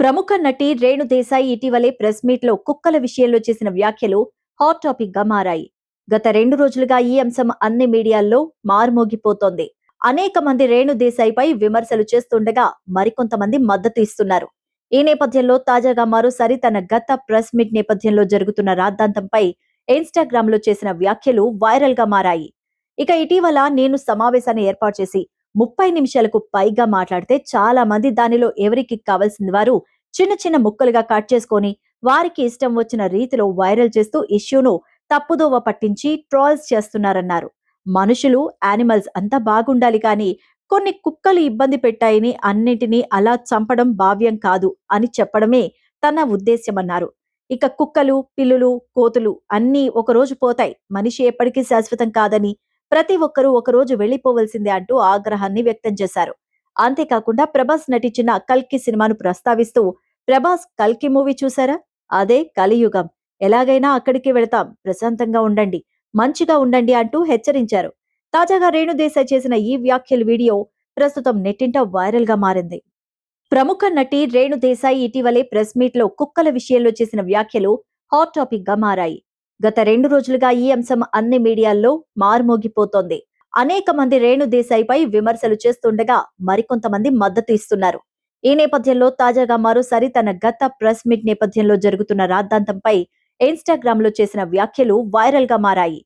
ప్రముఖ నటి రేణు దేశాయి ఇటీవలే ప్రెస్ మీట్లో కుక్కల విషయంలో చేసిన వ్యాఖ్యలు హాట్ టాపిక్గా మారాయి. గత రెండు రోజులుగా ఈ అంశం అన్ని మీడియాల్లో మారుమోగిపోతోంది. అనేక మంది రేణు దేశాయ్ పై విమర్శలు చేస్తుండగా మరికొంతమంది మద్దతు ఇస్తున్నారు. ఈ నేపథ్యంలో తాజాగా మరోసారి తన గత ప్రెస్ మీట్ నేపథ్యంలో జరుగుతున్న రాద్ధాంతంపై ఇన్స్టాగ్రామ్లో చేసిన వ్యాఖ్యలు వైరల్గా మారాయి. ఇక ఇటీవల నేను సమావేశాన్ని ఏర్పాటు చేసి ముప్పై నిమిషాలకు పైగా మాట్లాడితే చాలా మంది దానిలో ఎవరికి కావాల్సిన వారు చిన్న చిన్న ముక్కలుగా కట్ చేసుకొని వారికి ఇష్టం వచ్చిన రీతిలో వైరల్ చేస్తూ ఇష్యూను తప్పుదోవ పట్టించి ట్రాల్స్ చేస్తున్నారన్నారు. మనుషులు యానిమల్స్ అంతా బాగుండాలి కానీ కొన్ని కుక్కలు ఇబ్బంది పెట్టాయని అన్నింటినీ అలా చంపడం భావ్యం కాదు అని చెప్పడమే తన ఉద్దేశ్యమన్నారు. ఇక కుక్కలు పిల్లులు కోతులు అన్నీ ఒకరోజు పోతాయి. మనిషి ఎప్పటికీ శాశ్వతం కాదని ప్రతి ఒక్కరూ ఒకరోజు వెళ్ళిపోవలసిందే అంటూ ఆగ్రహాన్ని వ్యక్తం చేశారు. అంతేకాకుండా ప్రభాస్ నటించిన కల్కి సినిమాను ప్రస్తావిస్తూ ప్రభాస్ కల్కి మూవీ చూసారా అదే కలియుగం. ఎలాగైనా అక్కడికి వెళతాం. ప్రశాంతంగా ఉండండి. మంచిగా ఉండండి అంటూ హెచ్చరించారు. తాజాగా రేణుదేశాయ్ చేసిన ఈ వ్యాఖ్యల వీడియో ప్రస్తుతం నెట్టింట వైరల్గా మారింది. ప్రముఖ నటి రేణు దేశాయ్ ఇటీవలే ప్రెస్ మీట్లో కుక్కల విషయంలో చేసిన వ్యాఖ్యలు హాట్ టాపిక్గా మారాయి. గత రెండు రోజులుగా ఈ అంశం అన్ని మీడియాల్లో మారుమోగిపోతోంది. అనేక మంది రేణు దేశాయిపై విమర్శలు చేస్తుండగా మరికొంతమంది మద్దతు ఇస్తున్నారు. ఈ నేపథ్యంలో తాజాగా మరోసారి తన గత ప్రెస్ మీట్ నేపథ్యంలో జరుగుతున్న రాద్ధాంతంపై ఇన్స్టాగ్రామ్లో చేసిన వ్యాఖ్యలు వైరల్గా మారాయి.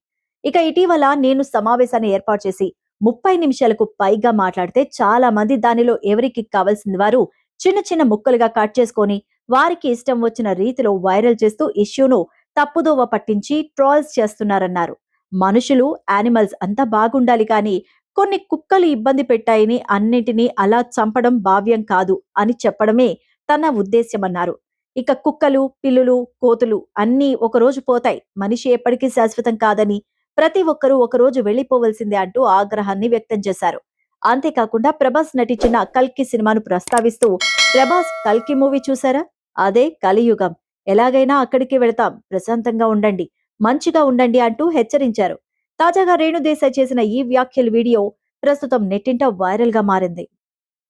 ఇక ఇటీవల నేను సమావేశాన్ని ఏర్పాటు చేసి ముప్పై నిమిషాలకు పైగా మాట్లాడితే చాలా మంది దానిలో ఎవరికి కావాల్సిన వారు చిన్న చిన్న ముక్కలుగా కట్ చేసుకొని వారికి ఇష్టం వచ్చిన రీతిలో వైరల్ చేస్తూ ఇష్యూను తప్పుదోవ పట్టించి ట్రాల్స్ చేస్తున్నారన్నారు. మనుషులు యానిమల్స్ అంతా బాగుండాలి కానీ కొన్ని కుక్కలు ఇబ్బంది పెట్టాయని అన్నింటినీ అలా చంపడం భావ్యం కాదు అని చెప్పడమే తన ఉద్దేశ్యమన్నారు. ఇక కుక్కలు పిల్లులు కోతులు అన్నీ ఒకరోజు పోతాయి. మనిషి ఎప్పటికీ శాశ్వతం కాదని ప్రతి ఒక్కరూ ఒకరోజు వెళ్ళిపోవలసిందే అంటూ ఆగ్రహాన్ని వ్యక్తం చేశారు. అంతేకాకుండా ప్రభాస్ నటించిన కల్కి సినిమాను ప్రస్తావిస్తూ ప్రభాస్ కల్కి మూవీ చూసారా అదే కలియుగం. ఎలాగైనా అక్కడికి వెళతాం. ప్రశాంతంగా ఉండండి. మంచిగా ఉండండి అంటూ హెచ్చరించారు. తాజాగా రేణుదేశాయ్ చేసిన ఈ వ్యాఖ్యల వీడియో ప్రస్తుతం నెట్టింట వైరల్గా మారింది.